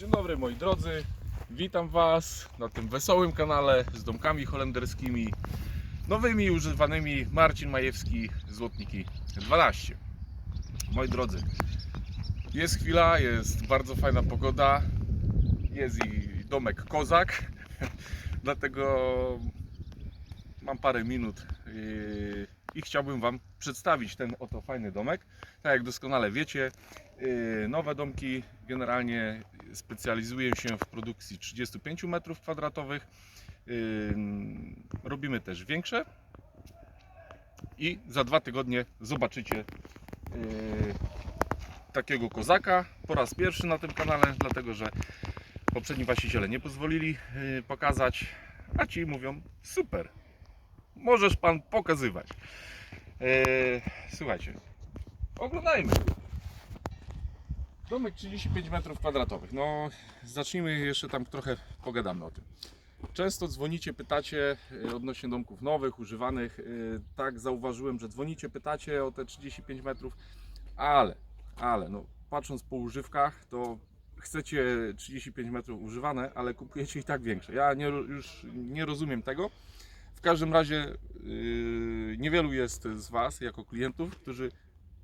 Dzień dobry moi drodzy, witam Was na tym wesołym kanale z domkami holenderskimi, nowymi używanymi Marcin Majewski, Złotniki 12. Moi drodzy, jest chwila, jest bardzo fajna pogoda, jest i domek kozak, dlatego mam parę minut yy, i chciałbym Wam przedstawić ten oto fajny domek. Tak jak doskonale wiecie, yy, nowe domki generalnie specjalizuję się w produkcji 35 m2. Robimy też większe i za dwa tygodnie zobaczycie yy, takiego kozaka po raz pierwszy na tym kanale, dlatego że poprzedni właściciele nie pozwolili yy, pokazać, a ci mówią super, możesz pan pokazywać. Yy, słuchajcie, oglądajmy. Domek 35 m2. No, zacznijmy jeszcze tam trochę pogadamy o tym. Często dzwonicie, pytacie y, odnośnie domków nowych, używanych. y, Tak, zauważyłem, że dzwonicie, pytacie o te 35 metrów, ale, ale, no, patrząc po używkach, to chcecie 35 metrów używane, ale kupujecie i tak większe. Ja nie, już nie rozumiem tego. W każdym razie yy, niewielu jest z Was, jako klientów, którzy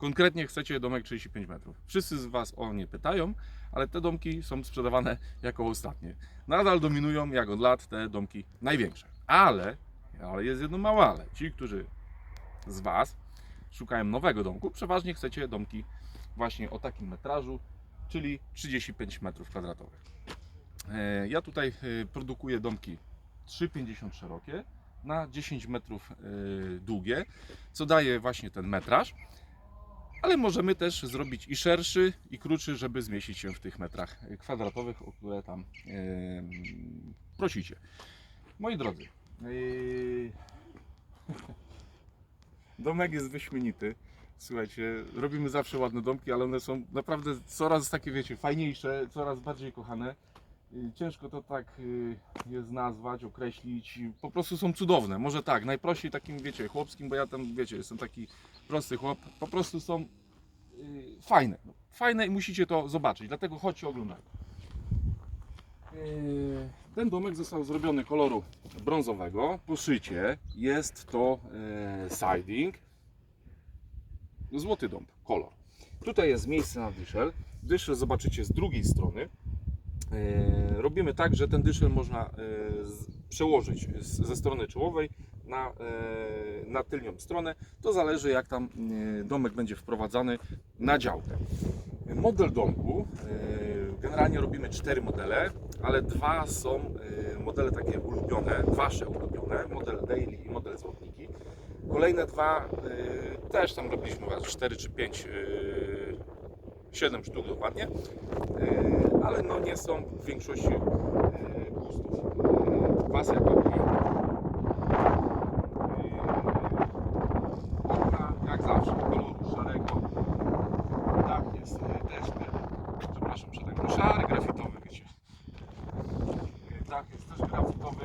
konkretnie chcecie domek 35 metrów. Wszyscy z Was o nie pytają, ale te domki są sprzedawane jako ostatnie. Nadal dominują, jak od lat, te domki największe. Ale, ale jest jedno małe ale. Ci, którzy z Was szukają nowego domku, przeważnie chcecie domki właśnie o takim metrażu, czyli 35 metrów kwadratowych. E, Ja tutaj e, produkuję domki 3,50 szerokie na 10 metrów e, długie, co daje właśnie ten metraż ale możemy też zrobić i szerszy, i krótszy, żeby zmieścić się w tych metrach kwadratowych, o które tam em, prosicie. Moi drodzy, yy, domek jest wyśmienity. Słuchajcie, robimy zawsze ładne domki, ale one są naprawdę coraz takie, wiecie, fajniejsze, coraz bardziej kochane. Yy, Ciężko to tak yy, jest nazwać, określić. Po prostu są cudowne. Może tak, najprościej takim, wiecie, chłopskim, bo ja tam, wiecie, jestem taki prosty chłop. Po prostu są yy, fajne. Fajne i musicie to zobaczyć, dlatego chodźcie oglądać. Yy, Ten domek został zrobiony koloru brązowego. Po szycie jest to yy, siding. Złoty dąb, kolor. Tutaj jest miejsce na dyszel. Dyszel zobaczycie z drugiej strony. E, robimy tak, że ten dyszel można z- przełożyć ze strony czołowej na, e, na tylnią stronę. To zależy jak tam e, domek będzie wprowadzany na działkę. Model domku, e, generalnie robimy cztery modele, ale dwa są modele takie ulubione, wasze ulubione, model daily i model złotniki. Kolejne dwa też tam robiliśmy 4 czy 5 7 sztuk dokładnie, ale no nie są w większości gustów klientów. E, Okna jak zawsze koloru szarego. Tak jest e, też e, przepraszam, że tak no szary, grafitowy wiecie. E, Tak jest też grafitowy.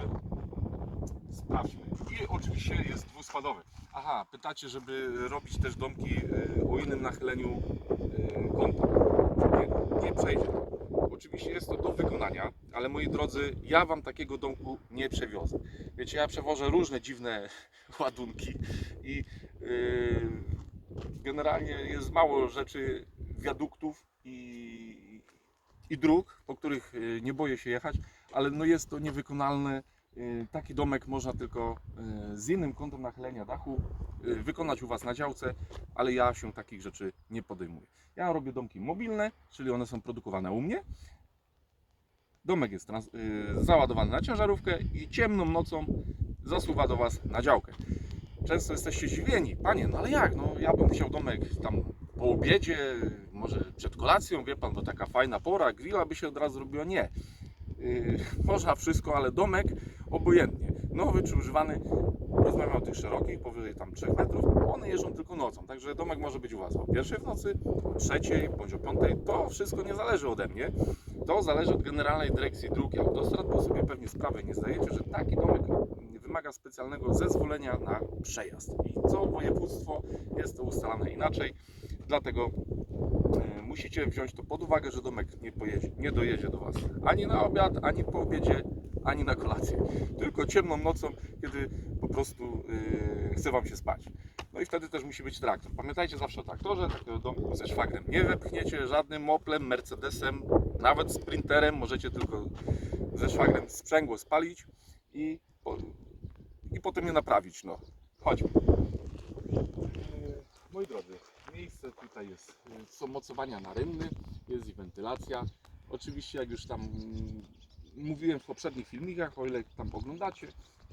Sprawdźmy. I oczywiście jest dwuspadowy. Aha, pytacie, żeby robić też domki e, o innym nachyleniu kąta. Nie, nie przejdzie. Oczywiście jest to do wykonania, ale moi drodzy, ja Wam takiego domku nie przewiozę. Wiecie, ja przewożę różne dziwne ładunki i yy, generalnie jest mało rzeczy, wiaduktów i, i dróg, po których yy, nie boję się jechać, ale no jest to niewykonalne. Yy, Taki domek można tylko yy, z innym kątem nachylenia dachu wykonać u Was na działce, ale ja się takich rzeczy nie podejmuję. Ja robię domki mobilne, czyli one są produkowane u mnie. Domek jest yy, załadowany na ciężarówkę i ciemną nocą zasuwa do Was na działkę. Często jesteście zdziwieni, panie, no ale jak? No ja bym chciał domek tam po obiedzie, może przed kolacją, wie pan, bo taka fajna pora, grilla by się od razu zrobiła. Nie. Yy, można wszystko, ale domek obojętnie. Nowy czy używany, rozmawiam o tych szerokich, powyżej tam 3 metrów, one jeżdżą tylko nocą, także domek może być u Was o pierwszej w nocy, o trzeciej, bądź o piątej, to wszystko nie zależy ode mnie, to zależy od Generalnej Dyrekcji Dróg i Autostrad, bo sobie pewnie sprawy nie zdajecie, że taki domek wymaga specjalnego zezwolenia na przejazd i co województwo jest to ustalane inaczej, dlatego e, musicie wziąć to pod uwagę, że domek nie, pojedzie, nie dojedzie do Was ani na obiad, ani po obiedzie, ani na kolację. Tylko ciemną nocą, kiedy po prostu yy, chce Wam się spać. No i wtedy też musi być traktor. Pamiętajcie zawsze o traktorze, takiego domku ze szwagrem nie wepchniecie żadnym moplem, mercedesem, nawet sprinterem. Możecie tylko ze szwagrem sprzęgło spalić i, i potem je naprawić. No, chodźmy. Moi drodzy, miejsce tutaj jest, y, są mocowania na rynny, jest i wentylacja. Oczywiście jak już tam mm, mówiłem w poprzednich filmikach, o ile tam oglądacie,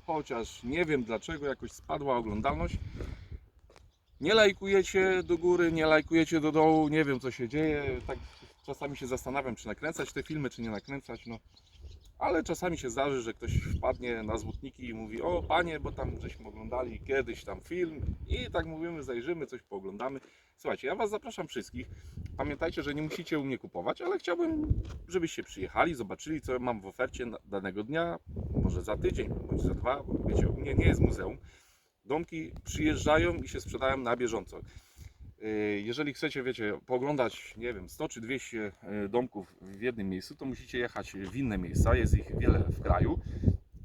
chociaż nie wiem dlaczego jakoś spadła oglądalność. Nie lajkujecie do góry, nie lajkujecie do dołu, nie wiem co się dzieje. Tak czasami się zastanawiam, czy nakręcać te filmy, czy nie nakręcać. No. Ale czasami się zdarzy, że ktoś wpadnie na złotniki i mówi: O panie, bo tam żeśmy oglądali kiedyś tam film, i tak mówimy, zajrzymy, coś pooglądamy. Słuchajcie, ja Was zapraszam wszystkich. Pamiętajcie, że nie musicie u mnie kupować, ale chciałbym, żebyście przyjechali, zobaczyli, co mam w ofercie danego dnia, może za tydzień, bądź za dwa, bo wiecie, u mnie nie jest muzeum. Domki przyjeżdżają i się sprzedają na bieżąco. Yy, Jeżeli chcecie, wiecie, pooglądać, nie wiem, 100 czy 200 yy, domków w jednym miejscu, to musicie jechać w inne miejsca, jest ich wiele w kraju.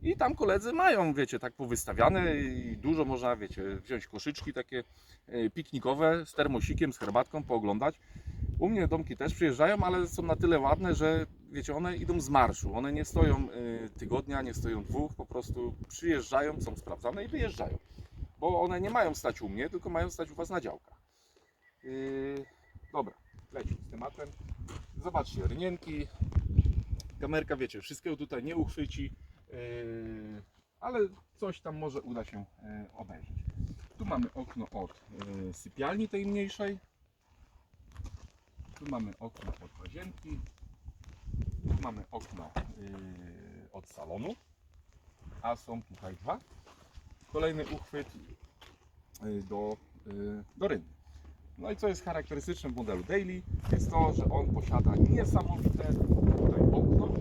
I tam koledzy mają, wiecie, tak powystawiane i dużo można, wiecie, wziąć koszyczki takie yy, piknikowe z termosikiem, z herbatką, pooglądać. U mnie domki też przyjeżdżają, ale są na tyle ładne, że wiecie, one idą z marszu. One nie stoją tygodnia, nie stoją dwóch, po prostu przyjeżdżają, są sprawdzane i wyjeżdżają. Bo one nie mają stać u mnie, tylko mają stać u Was na działkach. Yy, dobra, lecimy z tematem. Zobaczcie, rynienki. Kamerka, wiecie, wszystkiego tutaj nie uchwyci, yy, ale coś tam może uda się yy, obejrzeć. Tu mamy okno od sypialni tej mniejszej. Tu mamy okno od łazienki. Tu mamy okno od salonu. A są tutaj dwa. Kolejny uchwyt do, do rynny. No i co jest charakterystyczne w modelu Daily, jest to, że on posiada niesamowite tutaj okno.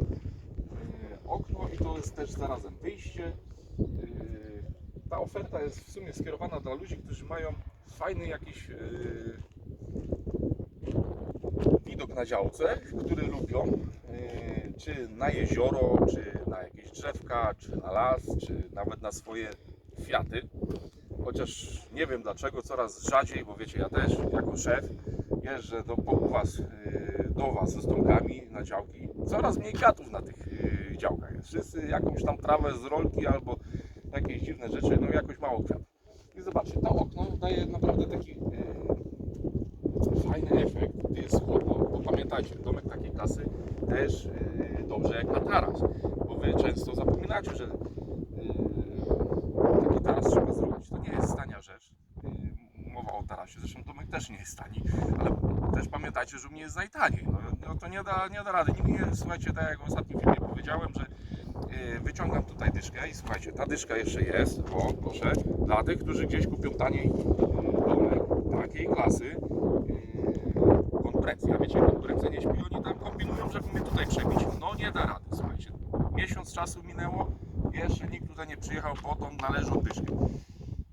Yy, okno i to jest też zarazem wyjście. Yy, ta oferta jest w sumie skierowana dla ludzi, którzy mają fajny jakiś yy, widok na działce, który lubią, czy na jezioro, czy na jakieś drzewka, czy na las, czy nawet na swoje kwiaty. Chociaż nie wiem dlaczego, coraz rzadziej, bo wiecie, ja też jako szef jeżdżę do, was, yy, do Was z domkami na działki. Coraz mniej kwiatów na tych yy, działkach. Wszyscy jakąś tam trawę z rolki albo jakieś dziwne rzeczy, no jakoś mało kwiatów. I zobaczcie, to okno daje naprawdę taki yy, fajny efekt, gdy jest chłodno, bo pamiętajcie, domek takiej klasy też dobrze jak na taras, bo Wy często zapominacie, że yy, taki taras trzeba zrobić. To nie jest tania rzecz. Yy, mowa o tarasie, zresztą domek też nie jest tani, ale też pamiętajcie, że u mnie jest najtaniej. No, no to nie da, nie da rady. Nie, słuchajcie, tak jak w ostatnim filmie powiedziałem, że yy, wyciągam tutaj dyszkę i słuchajcie, ta dyszka jeszcze jest, o proszę, dla tych, którzy gdzieś kupią taniej yy, domek takiej klasy, yy, konkurencja. Wiecie, konkurencja nie śpi, oni tam kombinują, żeby mnie tutaj przebić. No nie da rady, słuchajcie. Miesiąc czasu minęło, jeszcze nikt tutaj nie przyjechał po tą należą dyszkę.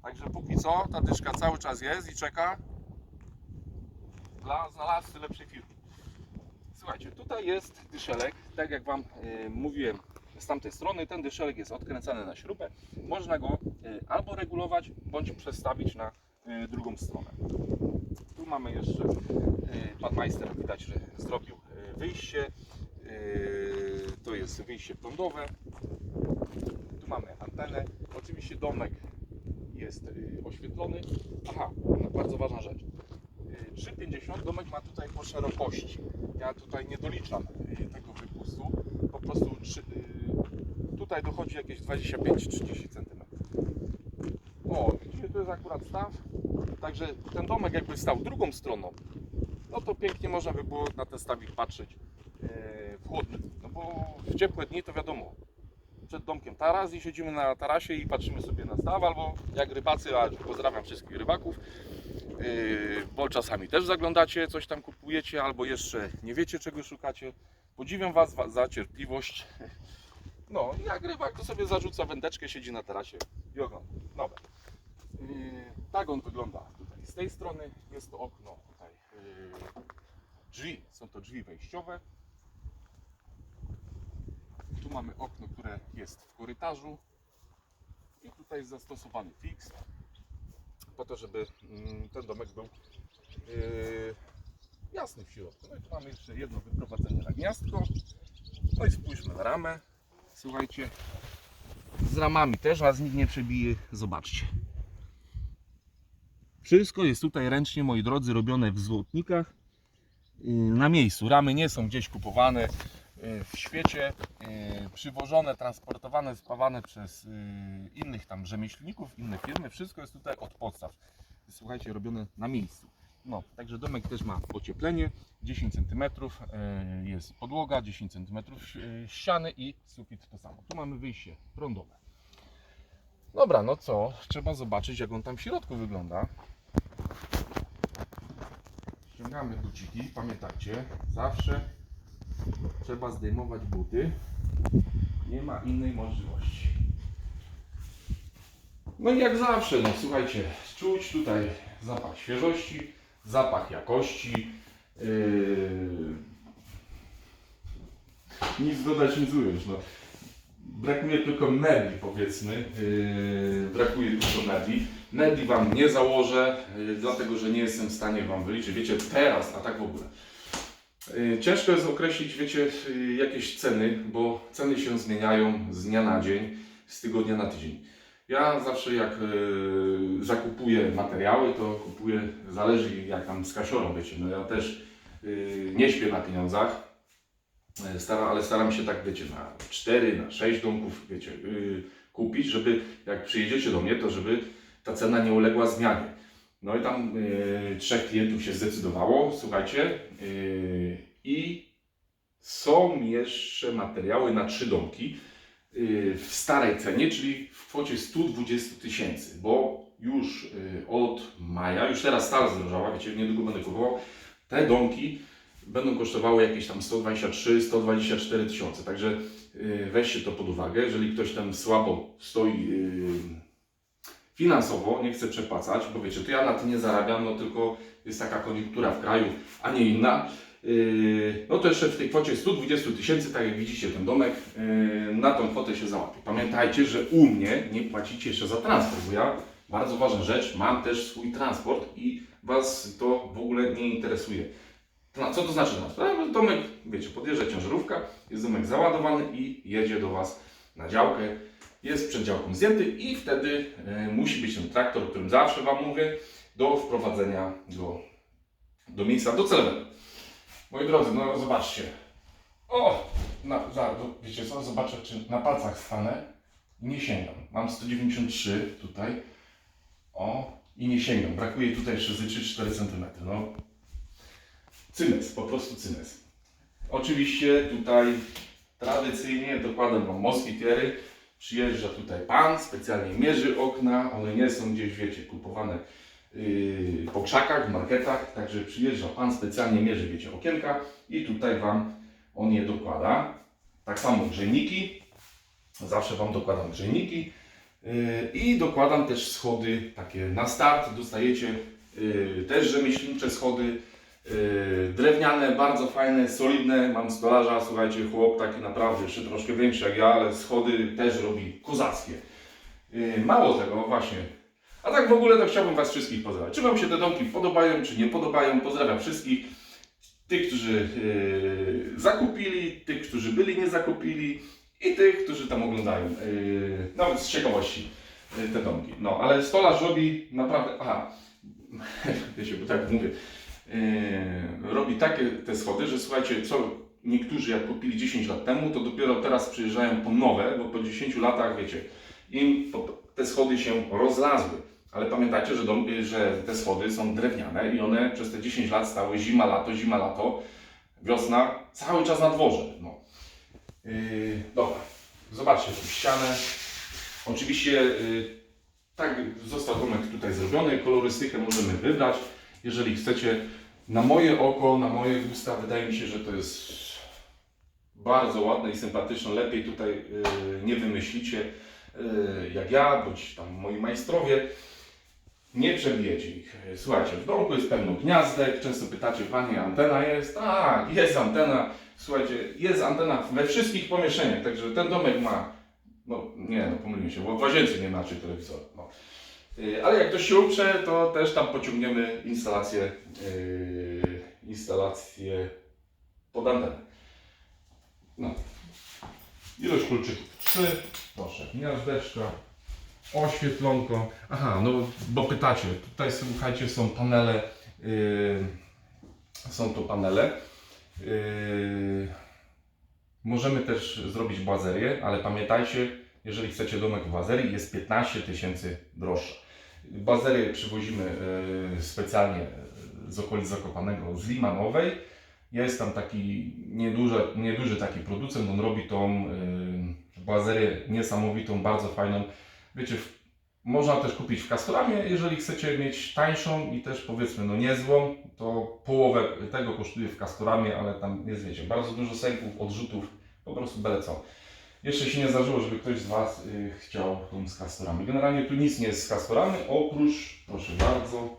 Także póki co ta dyszka cały czas jest i czeka dla znalazcy lepszej firmy. Słuchajcie, tutaj jest dyszelek, tak jak Wam e, mówiłem z tamtej strony, ten dyszelek jest odkręcany na śrubę. Można go e, albo regulować, bądź przestawić na e, drugą stronę. Tu mamy jeszcze, pan majster widać, że zrobił wyjście. To jest wyjście prądowe. Tu mamy antenę. Oczywiście domek jest oświetlony. Aha, bardzo ważna rzecz. Y, 3,50 domek ma tutaj po szerokości. Ja tutaj nie doliczam y, tego wypustu. Po prostu y, tutaj dochodzi jakieś 25-30 cm. O, widzicie, to jest akurat staw. Także ten domek jakby stał drugą stroną, no to pięknie można by było na ten stawik patrzeć y, w chłodne dni. No bo w ciepłe dni to wiadomo, przed domkiem taras i siedzimy na tarasie i patrzymy sobie na staw, albo jak rybacy, a pozdrawiam wszystkich rybaków, bo czasami też zaglądacie, coś tam kupujecie, albo jeszcze nie wiecie czego szukacie. Podziwiam Was wa- za cierpliwość. No, jak rybak to sobie zarzuca wędeczkę, siedzi na tarasie i ogląda. Dobra. Yy, tak on wygląda tutaj. Z tej strony jest to okno tutaj yy, drzwi. Są to drzwi wejściowe. Tu mamy okno, które jest w korytarzu. I tutaj jest zastosowany fix. Po to, żeby mm, ten domek był yy, jasny w środku. No i tu mamy jeszcze jedno wyprowadzenie na gniazdko. No i spójrzmy na ramę. Słuchajcie, z ramami też was nikt nie przebije. Zobaczcie. Wszystko jest tutaj ręcznie, moi drodzy, robione w złotnikach. Yy, Na miejscu. Ramy nie są gdzieś kupowane w świecie. yy, Przywożone, transportowane, spawane przez yy, innych tam rzemieślników, inne firmy. Wszystko jest tutaj od podstaw. Słuchajcie, robione na miejscu. No, także domek też ma ocieplenie, 10 cm jest podłoga, 10 cm ściany i sufit to samo. Tu mamy wyjście prądowe. Dobra, no co? Trzeba zobaczyć jak on tam w środku wygląda. Ściągamy buciki, pamiętajcie, zawsze trzeba zdejmować buty. Nie ma innej możliwości. No i jak zawsze, no słuchajcie, czuć tutaj zapach świeżości, zapach jakości. Yy... Nic dodać, nic ująć. No. Brakuje tylko mebli, powiedzmy. Yy, brakuje tylko mebli. Mebli Wam nie założę, yy, dlatego że nie jestem w stanie Wam wyliczyć. Wiecie, teraz, a tak w ogóle. Yy, Ciężko jest określić, wiecie, yy, jakieś ceny, bo ceny się zmieniają z dnia na dzień, z tygodnia na tydzień. Ja zawsze jak yy, zakupuję materiały, to kupuję, zależy jak tam z kasiorą, wiecie, no ja też nie śpię na pieniądzach, ale staram się tak, wiecie, na 4, na 6 domków, wiecie, kupić, żeby jak przyjedziecie do mnie, to żeby ta cena nie uległa zmianie. No i tam yy, trzech klientów się zdecydowało, słuchajcie, yy, i są jeszcze materiały na trzy domki yy, w starej cenie, czyli w kwocie 120 tysięcy, bo już yy, od maja, już teraz stal zdrożała, wiecie, niedługo będę kupował, te domki będą kosztowały jakieś tam 123-124 tysiące, także yy, weźcie to pod uwagę, jeżeli ktoś tam słabo stoi yy, finansowo, nie chce przepłacać, bo wiecie, to ja na tym nie zarabiam, no tylko jest taka koniunktura w kraju, a nie inna, Yy, no to jeszcze w tej kwocie 120 tysięcy, tak jak widzicie ten domek, yy, na tą kwotę się załapie. Pamiętajcie, że u mnie nie płacicie jeszcze za transport, bo ja, bardzo ważna rzecz, mam też swój transport i Was to w ogóle nie interesuje. Co to znaczy transport? A, Domek, wiecie, podjeżdża ciężarówka, jest domek załadowany i jedzie do Was na działkę, jest przed działką zdjęty i wtedy yy, musi być ten traktor, o którym zawsze Wam mówię, do wprowadzenia go do miejsca docelowego. Moi drodzy, no zobaczcie. O! Na, za, do- wiecie co? Zobaczę, czy na palcach stanę nie sięgam. Mam 193 tutaj. O! I nie sięgam. Brakuje tutaj jeszcze ze 3-4 cm. No. Cymes, po prostu cymes. Oczywiście tutaj tradycyjnie dokładam Wam moskitiery. Przyjeżdża tutaj pan, specjalnie mierzy okna. One nie są gdzieś, wiecie, kupowane yy, po krzakach, w marketach. Także przyjeżdża pan, specjalnie mierzy, wiecie, okienka i tutaj Wam on je dokłada. Tak samo grzejniki. Zawsze Wam dokładam grzejniki. Yy, I dokładam też schody takie na start. Dostajecie yy, też rzemieślnicze schody. Yy, drewniane, bardzo fajne, solidne. Mam stolarza, słuchajcie, chłop taki naprawdę jeszcze troszkę większy jak ja, ale schody też robi kozackie. Yy, mało tego, właśnie. A tak w ogóle to chciałbym Was wszystkich pozdrawiać. Czy Wam się te domki podobają, czy nie podobają? Pozdrawiam wszystkich. Tych, którzy yy, zakupili, tych, którzy byli nie zakupili i tych, którzy tam oglądają. Nawet z ciekawości te domki. No, ale stolarz robi naprawdę. Aha, wiecie, bo tak mówię. Yy, robi takie te schody, że słuchajcie, co niektórzy jak kupili 10 lat temu, to dopiero teraz przyjeżdżają po nowe, bo po 10 latach, wiecie, im te schody się rozlazły. Ale pamiętajcie, że, dom, że te schody są drewniane i one przez te 10 lat stały zima, lato, zima, lato, wiosna, cały czas na dworze. No. Yy, dobra, zobaczcie ścianę. Oczywiście yy, tak został domek tutaj zrobiony, kolorystykę możemy wybrać. Jeżeli chcecie, na moje oko, na moje gusta, wydaje mi się, że to jest bardzo ładne i sympatyczne. Lepiej tutaj yy, nie wymyślicie yy, jak ja, bądź tam moi majstrowie. Nie przebijecie ich. Słuchajcie, w domku jest pełno gniazdek. Często pytacie, panie, antena jest? Tak, jest antena. Słuchajcie, jest antena we wszystkich pomieszczeniach, także ten domek ma. No nie, no pomyliłem się, w łazience nie ma czy telewizor. No. Y, Ale jak ktoś się uprze, to też tam pociągniemy instalację, yy, instalację pod antenę. No. Ilość kluczyków 3, proszę, gniazdeczka, oświetlonko. Aha, no bo pytacie, tutaj słuchajcie, są panele, yy, są to panele. Yy, możemy też zrobić błazerię, ale pamiętajcie, jeżeli chcecie domek w bazerii, jest 15 tysięcy droższa. Bazerię przywozimy yy, specjalnie z okolic Zakopanego, z Limanowej. Jest tam taki nieduży, nieduży taki producent, on robi tą yy, bazerię niesamowitą, bardzo fajną. Wiecie, można też kupić w Castoramie, jeżeli chcecie mieć tańszą i też powiedzmy no niezłą, to połowę tego kosztuje w Castoramie, ale tam jest wiecie, bardzo dużo sęków, odrzutów, po prostu byle co. Jeszcze się nie zdarzyło, żeby ktoś z Was y, chciał tą z Castoramy. Generalnie tu nic nie jest z Castoramy, oprócz, proszę bardzo,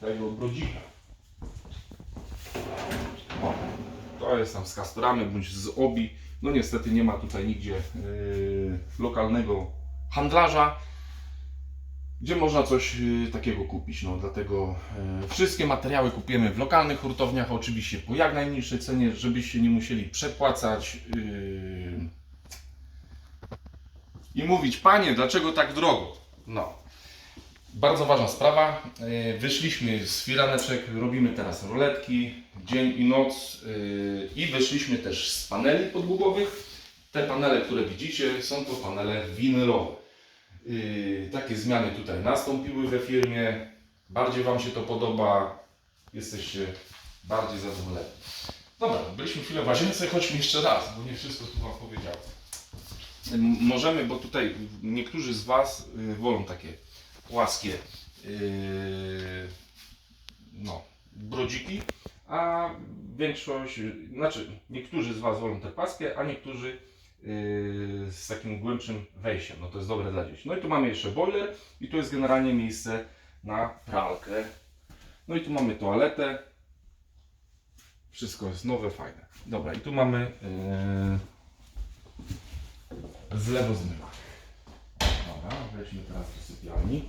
tego brodzika. O, to jest tam z Castoramy bądź z Obi. No niestety nie ma tutaj nigdzie yy, lokalnego handlarza, gdzie można coś yy, takiego kupić. No, dlatego yy, wszystkie materiały kupujemy w lokalnych hurtowniach, oczywiście po jak najniższej cenie, żebyście nie musieli przepłacać. Yy, i mówić, panie, dlaczego tak drogo? No. Bardzo ważna sprawa. Yy, Wyszliśmy z firaneczek, robimy teraz roletki, dzień i noc yy, i wyszliśmy też z paneli podługowych. Te panele, które widzicie, są to panele winylowe. Yy, Takie zmiany tutaj nastąpiły we firmie. Bardziej Wam się to podoba, jesteście bardziej zadowoleni. Dobra, byliśmy chwilę w łazience, chodźmy jeszcze raz, bo nie wszystko tu Wam powiedziałem. Możemy, bo tutaj niektórzy z Was y, wolą takie płaskie yy, no, brodziki, a większość, znaczy niektórzy z Was wolą te płaskie, a niektórzy yy, z takim głębszym wejściem. No to jest dobre dla dzieci. No i tu mamy jeszcze boiler i tu jest generalnie miejsce na pralkę. No i tu mamy toaletę. Wszystko jest nowe, fajne. Dobra, i tu mamy yy, zlewozmywak. Dobra, wejdźmy teraz do sypialni.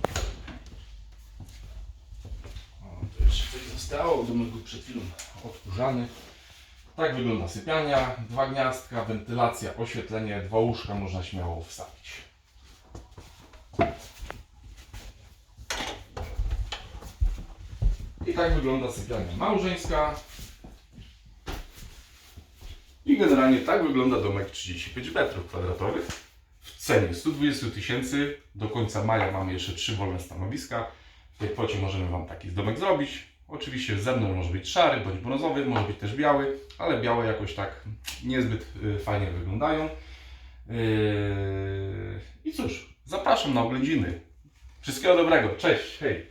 O, tu jeszcze coś zostało, domek był przed chwilą odkurzany. Tak wygląda sypialnia, dwa gniazdka, wentylacja, oświetlenie, dwa łóżka można śmiało wstawić. I tak wygląda sypialnia małżeńska. Generalnie tak wygląda domek 35 metrów kwadratowych w cenie 120 tysięcy. Do końca maja mamy jeszcze trzy wolne stanowiska. W tej kwocie możemy Wam taki domek zrobić. Oczywiście ze może być szary bądź brązowy, może być też biały, ale białe jakoś tak niezbyt y, fajnie wyglądają. Yy, I cóż, zapraszam na oględziny. Wszystkiego dobrego, cześć, hej!